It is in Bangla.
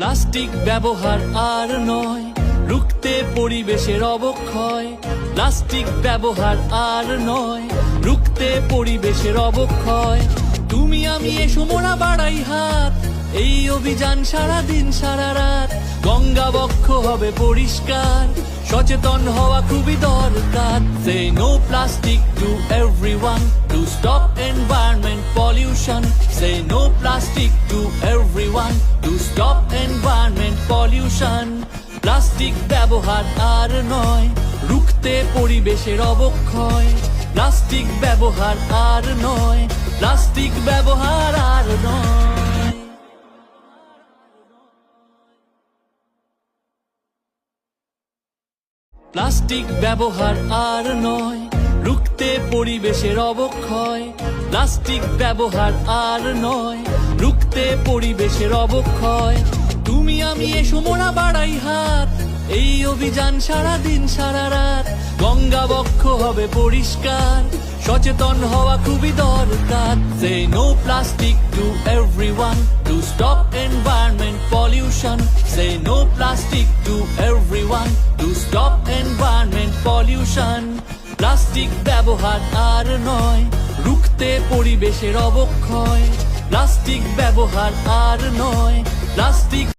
প্লাস্টিক ব্যবহার আর নয়, রুখতে পরিবেশের অবক্ষয়। প্লাস্টিক ব্যবহার আর নয়, রুখতে পরিবেশের অবক্ষয়। তুমি আমি এসো মোরা বাড়াই হাত, এই অভিযান সারা দিন সারা রাত। গঙ্গা বক্ষ হবে পরিষ্কার, সচেতন হওয়া খুবই দরকার। Say no plastic to everyone everyone to stop environment pollution plastic ব্যবহার আর নয়, রুখতে পরিবেশের অবক্ষয়। প্লাস্টিক ব্যবহার আর নয় প্লাস্টিক ব্যবহার আর নয়। প্লাস্টিক ব্যবহার আর নয়, রুখতে পরিবেশের অবক্ষয়। প্লাস্টিক ব্যবহার আর নয়, রুখতে পরিবেশের অবক্ষয়। তুমি, আমি এসো মোরা বাড়াই হাত, এই অভিযান সারা দিন সারা রাত। গঙ্গা বক্ষ হবে পরিষ্কার, সচেতন হওয়া খুবই দরকার। Say no plastic to everyone to stop environment pollution say no plastic to everyone to stop environment pollution plastic ব্যবহার আর নয় রুখতে পরিবেশের অবক্ষয় প্লাস্টিক ব্যবহার আর নয় প্লাস্টিক